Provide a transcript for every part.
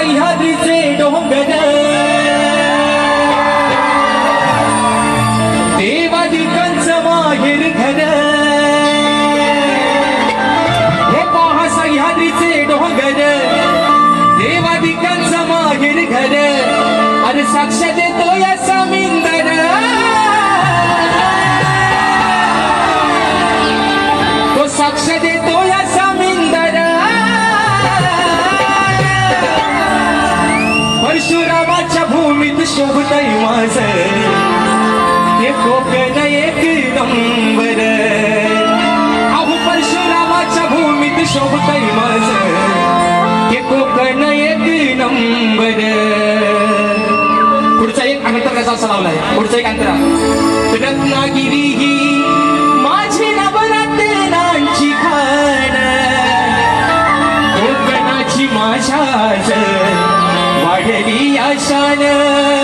सह्याद्रीचे डोंगर. देवाधिकांच माहेर घर. हे पहा सह्याद्रीचे डोंगर. देवाधिकांच माहेर घर. अरे साक्ष देतो या समिंदर. तो साक्ष भूमीत शोभतय माझ. ते कोकण एक नंबर. अहो परशुरामाच्या भूमीत शोभतय माझ. ते कोकण एक नंबर. पुढचा एक अंतर कसा असा लावलाय? पुढचा एक अंतरा. रत्नागिरी ही माझी नवरत्नांची खाण. कोकणाची माझ्या वाढली आशान.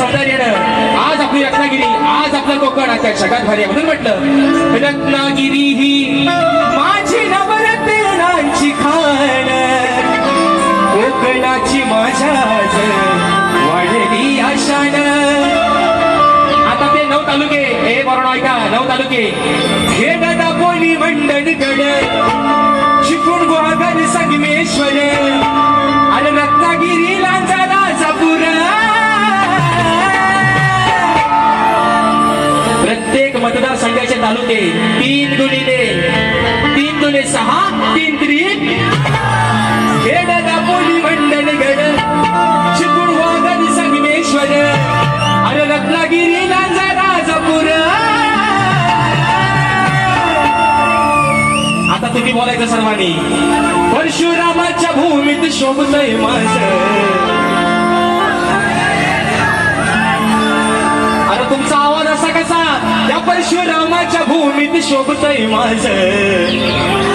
नऊ येणं आज आपली रत्नागिरी आज आपलं कोकण आता जगात भारी म्हणून म्हटलं रत्नागिरी ही माझी नवरत्नांची खाण. कोकणाची माझ्या वाढली आशान आता ते नऊ तालुके हे बरोबर ऐका नऊ तालुके. हे दादा बोली मंडणगड शिकून गुहागर संगमेश्वर. मतदारसंघाचे दे तीन गुणिले तीन दुने सहा तीन त्री खेड दापोली मंडणगड चिपळूण वागड संगमेश्वर अरे रत्नागिरी लांजा राजापूर. आता तुम्ही बोलायचं सर्वांनी परशुरामाच्या भूमीत शोभतय माझ परशुरामाच्या भूमीत शोभतय माझ.